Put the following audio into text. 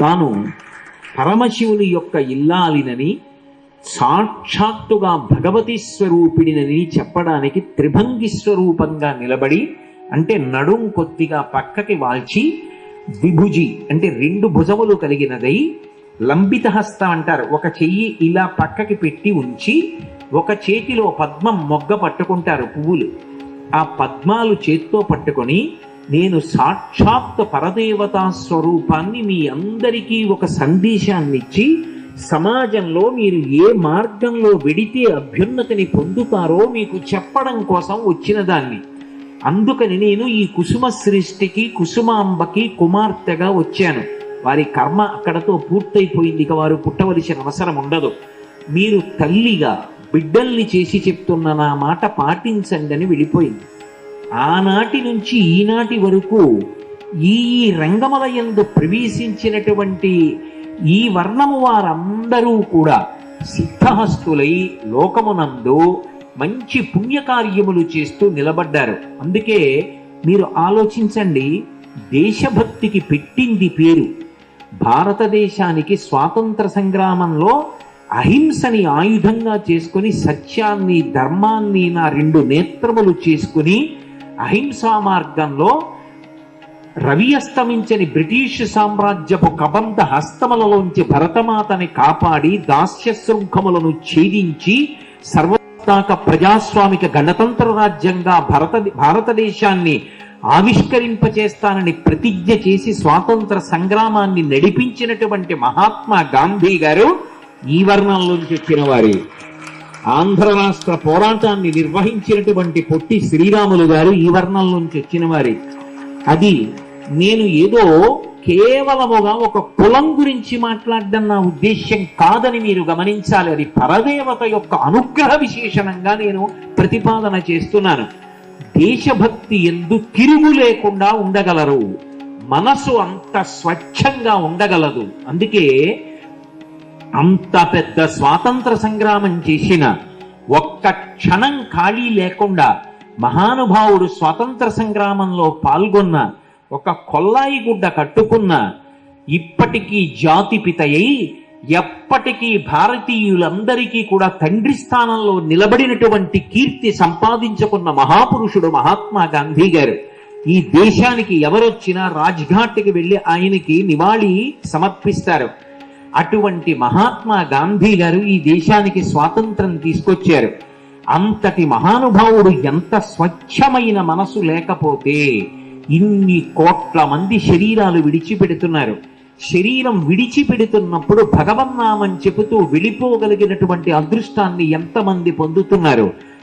తాను పరమశివుని యొక్క ఇల్లాలినని సాక్షాత్తుగా భగవతి స్వరూపిడినని చెప్పడానికి త్రిభంగి స్వరూపంగా నిలబడి అంటే నడుం కొద్దిగా పక్కకి వాల్చి విభుజి అంటే రెండు భుజములు కలిగినదై లంబిత హస్తం అంటారు. ఒక చెయ్యి ఇలా పక్కకి పెట్టి ఉంచి ఒక చేతిలో పద్మం మొగ్గ పట్టుకుంటారు పువ్వులు. ఆ పద్మాలు చేత్తో పట్టుకొని నేను సాక్షాత్ పరదేవతా స్వరూపాన్ని మీ అందరికీ ఒక సందేశాన్ని ఇచ్చి సమాజంలో మీరు ఏ మార్గంలో వెడితే అభ్యున్నతిని పొందుతారో మీకు చెప్పడం కోసం వచ్చిన దాన్ని అందుకని నేను ఈ కుసుమ సృష్టికి కుసుమాంబకి కుమార్తెగా వచ్చాను. వారి కర్మ అక్కడతో పూర్తయిపోయింది. ఇక వారు పుట్టవలసిన అవసరం ఉండదు. మీరు తల్లిగా బిడ్డల్ని చేసి చెప్తున్న నా మాట పాటించండి అని వెళ్ళిపోయింది ఆనాటి నుంచి ఈనాటి వరకు ఈ రంగమలయందు ప్రవేశించినటువంటి ఈ వర్ణము వారందరూ కూడా సిద్ధహస్తులై లోకమునందు మంచి పుణ్యకార్యములు చేస్తూ నిలబడ్డారు. అందుకే మీరు ఆలోచించండి దేశభక్తికి పెట్టింది పేరు. భారతదేశానికి స్వాతంత్ర సంగ్రామంలో అహింసని ఆయుధంగా చేసుకుని సత్యాన్ని ధర్మాన్ని నా రెండు నేత్రములు చేసుకుని అహింసా మార్గంలో రవి అస్తమించని బ్రిటిష్ సామ్రాజ్యపు కబంధ హస్తములలోంచి భరతమాతని కాపాడి దాస్య శృంఖములను ఛేదించి సర్వతాక ప్రజాస్వామిక గణతంత్ర రాజ్యంగా భరత భారతదేశాన్ని ఆవిష్కరింపచేస్తానని ప్రతిజ్ఞ చేసి స్వాతంత్ర సంగ్రామాన్ని నడిపించినటువంటి మహాత్మా గాంధీ గారు ఈ వర్ణంలోంచి వచ్చిన వారి ఆంధ్ర రాష్ట్ర పోరాటాన్ని నిర్వహించినటువంటి పొట్టి శ్రీరాములు గారు ఈ వర్ణంలోంచి వచ్చిన వారి అది నేను ఏదో కేవలముగా ఒక కులం గురించి మాట్లాడడం నా ఉద్దేశ్యం కాదని మీరు గమనించాలి. అది పరదేవత యొక్క అనుగ్రహ విశేషణంగా నేను ప్రతిపాదన చేస్తున్నాను. దేశభక్తి ఎందు తిరుగు లేకుండా ఉండగలరు. మనసు అంత స్వచ్ఛంగా ఉండగలదు. అందుకే అంత పెద్ద స్వాతంత్ర సంగ్రామం చేసిన ఒక్క క్షణం ఖాళీ లేకుండా మహానుభావుడు స్వాతంత్ర సంగ్రామంలో పాల్గొన్న ఒక కొల్లాయి గుడ్డ కట్టుకున్న ఇప్పటికీ జాతిపితయై ఎప్పటికీ భారతీయులందరికీ కూడా తండ్రి స్థానంలో నిలబడినటువంటి కీర్తి సంపాదించుకున్న మహాపురుషుడు మహాత్మా గాంధీ గారు ఈ దేశానికి ఎవరొచ్చినా రాజ్ఘాట్కి వెళ్ళి ఆయనకి నివాళి సమర్పిస్తారు. అటువంటి మహాత్మా గాంధీ గారు ఈ దేశానికి స్వాతంత్రం తీసుకొచ్చారు. అంతటి మహానుభావుడు ఎంత స్వచ్ఛమైన మనసు లేకపోతే ఇన్ని కోట్ల మంది శరీరాలు విడిచిపెడుతున్నారు. శరీరం విడిచిపెడుతున్నప్పుడు భగవన్నామని చెబుతూ వెళ్ళిపోగలిగినటువంటి అదృష్టాన్ని ఎంతమంది పొందుతున్నారు?